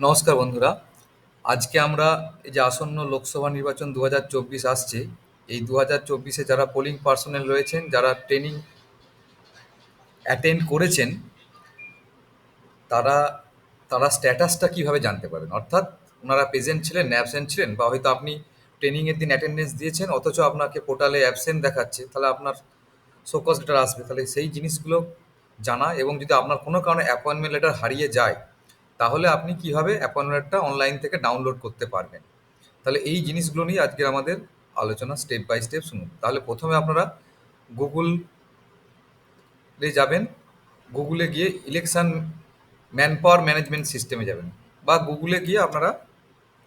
নমস্কার বন্ধুরা। আজকে আমরা এই যে আসন্ন লোকসভা নির্বাচন দু হাজার চব্বিশ আসছে, এই দু হাজার চব্বিশে যারা পোলিং পার্সোনেল রয়েছেন, যারা ট্রেনিং অ্যাটেন্ড করেছেন, তারা তারা স্ট্যাটাসটা কীভাবে জানতে পারেন অর্থাৎ ওনারা প্রেজেন্ট ছিলেন অ্যাবসেন্ট ছিলেন, বা হয়তো আপনি ট্রেনিংয়ের দিন অ্যাটেন্ডেন্স দিয়েছেন, অথচ আপনাকে পোর্টালে অ্যাবসেন্ট দেখাচ্ছে, তাহলে আপনার শোকজ লেটার আসবে। তাহলে সেই জিনিসগুলো জানা এবং যদি আপনার কোনো কারণে অ্যাপয়েন্টমেন্ট লেটার হারিয়ে যায় তাহলে আপনি কীভাবে অ্যাপয়েন্টমেন্টটা অনলাইন থেকে ডাউনলোড করতে পারবেন? তাহলে এই জিনিসগুলো নিয়ে আজকের আমাদের আলোচনা স্টেপ বাই স্টেপ শুনুন। তাহলে প্রথমে আপনারা গুগলে যাবেন। গুগলে গিয়ে ইলেকশন ম্যান পাওয়ার ম্যানেজমেন্ট সিস্টেমে যাবেন। বা গুগলে গিয়ে আপনারা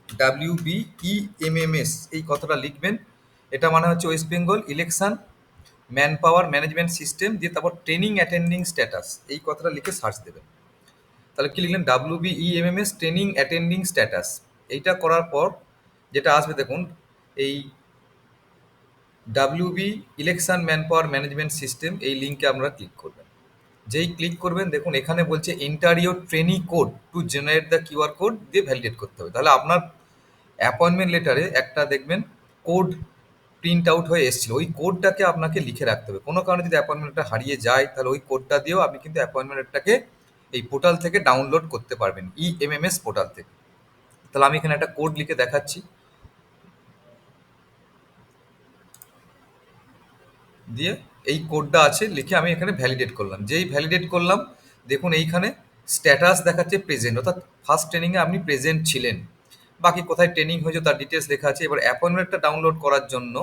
W B E M M S এই কথাটা লিখবেন। এটা মানে হচ্ছে West Bengal election man power management system দিয়ে তারপর ট্রেনিং অ্যাটেন্ডিং স্ট্যাটাস এই কথাটা লিখে সার্চ দেবেন। তাহলে কি লিখলেন? W B E M M S training attending status এইটা করার পর যেটা আসবে দেখুন, এই W B election man power management system এই লিঙ্কে আপনারা ক্লিক করবেন। যেই ক্লিক করবেন, দেখুন এখানে বলছে enter your training code to generate the QR code দিয়ে ভ্যালিডেট করতে হবে। তাহলে আপনার অ্যাপয়েন্টমেন্ট লেটারে একটা দেখবেন কোড প্রিন্ট আউট হয়ে এসেছিল। ওই কোডটাকে আপনাকে লিখে রাখতে হবে। কোনো কারণে যদি অ্যাপয়েন্টমেন্টটা হারিয়ে যায়, তাহলে ওই কোডটা দিয়েও আপনি কিন্তু অ্যাপয়েন্টমেন্টটাকে এই পোর্টাল থেকে ডাউনলোড করতে পারবেন E M M S portal থেকে। তাহলে আমি এখানে একটা কোড লিখে দেখাচ্ছি। দিয়ে এই কোডটা আছে, লিখে আমি এখানে ভ্যালিডেট করলাম। যেই ভ্যালিডেট করলাম, দেখুন এইখানে স্ট্যাটাস দেখাচ্ছে প্রেজেন্ট অর্থাৎ ফার্স্ট ট্রেনিংয়ে আপনি প্রেজেন্ট ছিলেন। বাকি কোথায় ট্রেনিং হয়েছে তার ডিটেলস লেখা আছে। এবার অ্যাপয়েন্টমেন্টটা ডাউনলোড করার জন্য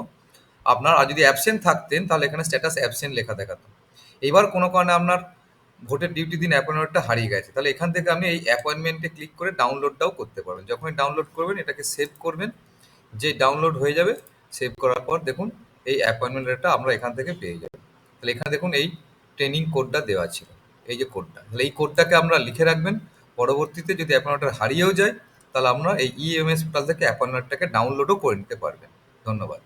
আপনার, আর যদি অ্যাবসেন্ট থাকতেন, তাহলে এখানে স্ট্যাটাস অ্যাবসেন্ট লেখা দেখাতো। এবার কোনো কারণে আপনার ভোটের ডিউটি দিন অ্যাপয়েন্টমেন্টটা হারিয়ে গেছে। তাহলে এখান থেকে আপনি এই অ্যাপয়েন্টমেন্টে ক্লিক করে ডাউনলোডটাও করতে পারবেন। যখনই ডাউনলোড করবেন, এটাকে সেভ করবেন, যে ডাউনলোড হয়ে যাবে সেভ করার পর দেখুন এই অ্যাপয়েন্টমেন্ট লেটারটা আমরা এখান থেকে পেয়ে যাবেন তাহলে এখানে দেখুন এই ট্রেনিং কোডটা দেওয়া ছিল, এই যে কোডটা তাহলে এই কোডটাকে আমরা লিখে রাখবেন, পরবর্তীতে যদি অ্যাপয়েন্টমেন্টটা হারিয়েও যায়, তাহলে আমরা এই ইএমএস পোর্টাল থেকে অ্যাপয়েন্টমেন্টটাকে ডাউনলোডও করে নিতে পারবেন। ধন্যবাদ।